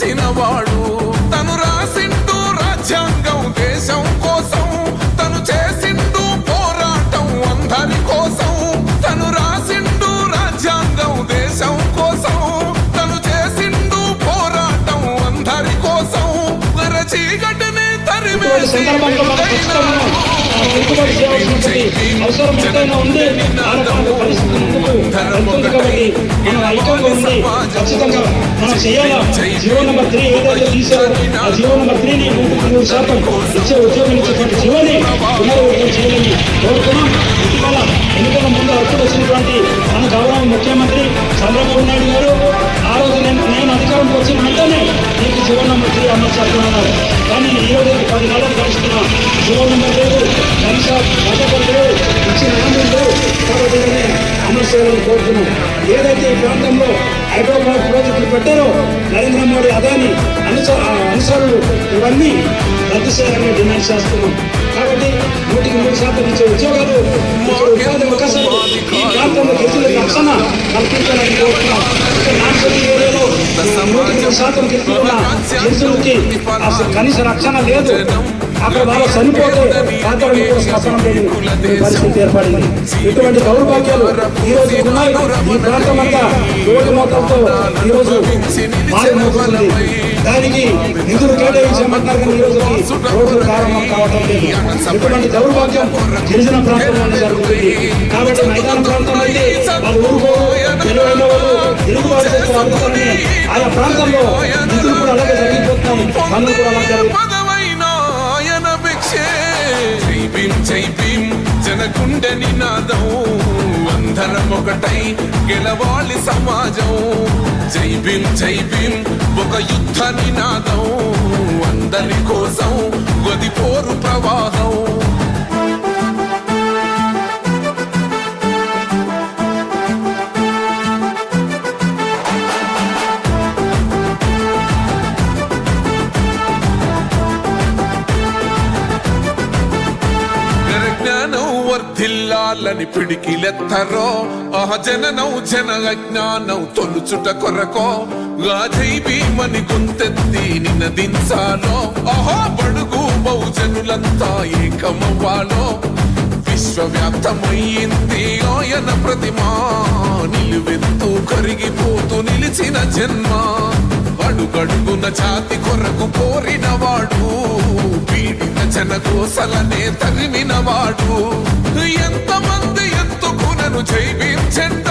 మార్చిన వాడు తను రాసిండు రాజ్యాంగం దేశం కోసం తను చేసిండు పోరాటం అందరి కోసం తను రాసిండు రాజ్యాంగం దేశం కోసం తను చేసిండు పోరాటం అందరి కోసం చీకటిని చేయవలసినటువంటి అవసరం ఉంది ముందుకు వెళ్తుంది కాబట్టి మనం ఐక్యంగా ఉండి ఖచ్చితంగా మనం చేయాలా జీవో నెంబర్ త్రీ ఏదైతే తీసారో ఆ జీవో నెంబర్ త్రీని నూటికి నూరు శాతం ఇచ్చే ఉద్యోగం ఇచ్చేటువంటి జీవోని పునరుద్ధరణ చేయాలని కోరుతున్నాం ఇటీవల ఎన్నికల ముందు అప్పుడు వచ్చినటువంటి మన గౌరవ ముఖ్యమంత్రి చంద్రబాబు నాయుడు గారు ఆ రోజు నేను నేను అధికారంలో వచ్చిన వెంటనే నీకు జీవో నెంబర్ త్రీ అమలు కానీ ఈ రోజు పది నెలలు గడుస్తున్నా జీవో నెంబర్ లేదు కనీస చేయాలని కోరుతున్నాం. ఏదైతే ఈ ప్రాంతంలో హైదరాబాద్ ప్రాజెక్టులు పెట్టారో నరేంద్ర మోడీ అదాని అనుస అనుసరులు ఇవన్నీ రద్దు చేయాలని డిమాండ్ చేస్తున్నాం. కాబట్టి నూటికి మూడు శాతం ఇచ్చే ఉద్యోగాలు ఉపాధి అవకాశాలు ఈ ప్రాంతంలో గిరిజనుల రక్షణ కల్పించాలని కోరుతున్నాం. ఇక్కడ ఏరియాలో నూటికి మూడు శాతం గిరిజనుల గిరిజనులకి అసలు కనీస రక్షణ లేదు. అక్కడ వాళ్ళు చనిపోతే పాత్రలు కూడా శ్మశానం లేని పరిస్థితి ఏర్పడింది. ఇటువంటి దౌర్భాగ్యాలు ఈ రోజు ఉన్నాయి. ఈ ప్రాంతం అంతా రోడ్డు మొత్తంతో ఈ రోజు మారిపోతుంది. దానికి నిధులు కేటాయించమంటున్నారు కానీ ఈ రోజుకి రోడ్లు ప్రారంభం కావటం లేదు. ఇటువంటి దౌర్భాగ్యం గిరిజన ప్రాంతంలోనే జరుగుతుంది. కాబట్టి మైదాన ప్రాంతం అయితే వాళ్ళు ఊరుకోరు తెలివైన వాళ్ళు వారి చేసిన అడుగుతారని ఆయా ప్రాంతంలో నిధులు కూడా అలాగే తగ్గిపోతున్నాయి. పనులు కూడా అలా జరుగుతుంది భీం జై భీం జనకుండె నినాదం అందరం ఒకటై గెలవాలి సమాజం. జై భీం జై భీం ఒక యుద్ధ నినాదం అందరి కోసం గొది పోరు ప్రవాహం. జ్ఞానం వర్ధిల్లాలని పిడికిలెత్తరో. ఆ జననం జన అజ్ఞానం తొలుచుట కొరకో. గాజై భీమని గుంతెత్తి నినదించాలో. ఆహా బడుగు బహుజనులంతా ఏకమవ్వాలో. విశ్వవ్యాప్తమయ్యింది ఆయన ప్రతిమా. నిలువెత్తు కరిగిపోతూ నిలిచిన జన్మ. అడుగడుగున జాతి కొరకు కోరిన వాడు కోసలనే తరిమినవాడు. ఎంతమంది ఎత్తుకునను జైవించండా